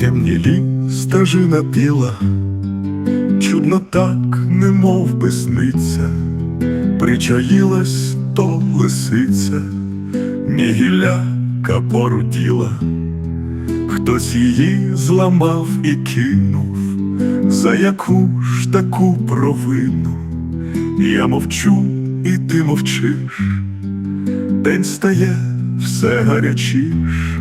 темні ліс стежина біла, чудно так, немов би сниться, причаїлась то лисиця, мігіляка поруділа, хтось її зламав і кинув, за яку ж таку провину. Я мовчу, і ти мовчиш, день стає все гарячіш.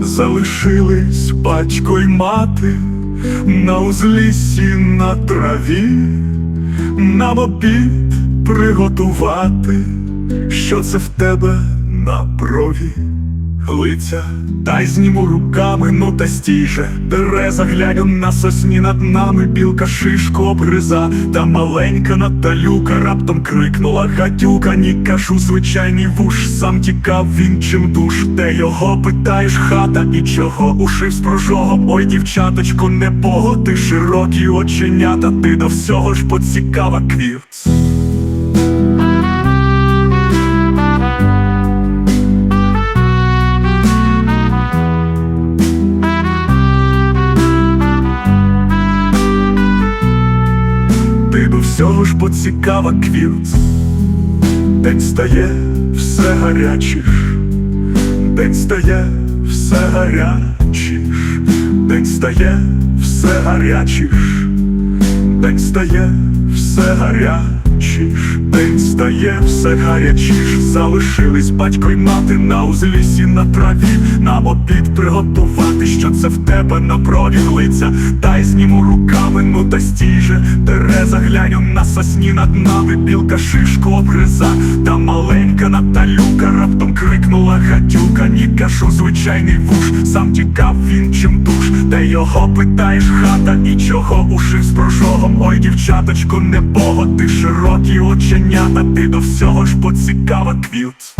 Залишились батько й мати на узліссі на траві, нам обід приготувати, що це в тебе на брові. Лиця, дай зніму руками, ну та стіже. Дереза гляню на сосні над нами, білка шишку обгриза, та маленька Наталюка раптом крикнула гатюка, ні кажу, звичайний вуш, сам тікав він чим душ, де його питаєш хата і чого? Ушив з прожогом, ой, дівчаточко, не ти широкі оченята, ти до всього ж поцікава квівц. Ти до всього ж поцікава квілц День стає все гарячіш, День стає все гарячіш, День стає все гарячіш, День стає все гарячіш, День стає все гарячіш, залишились батько й мати на узлісі на траві, нам обід приготувати, що це в тебе на брові лиця, дай зніму руками, ну та стіже, Тереза гляню на сосні над нами, білка шишку обгриза, та маленька Наталюка раптом крикнула гатюка, ні кажу, звичайний вуш, сам тікав він чим душ, де його питаєш хата? І чого ушив з прожогом, ой, дівчаточко, не ти широкі оченята, ти до всього ж поцікава квілт.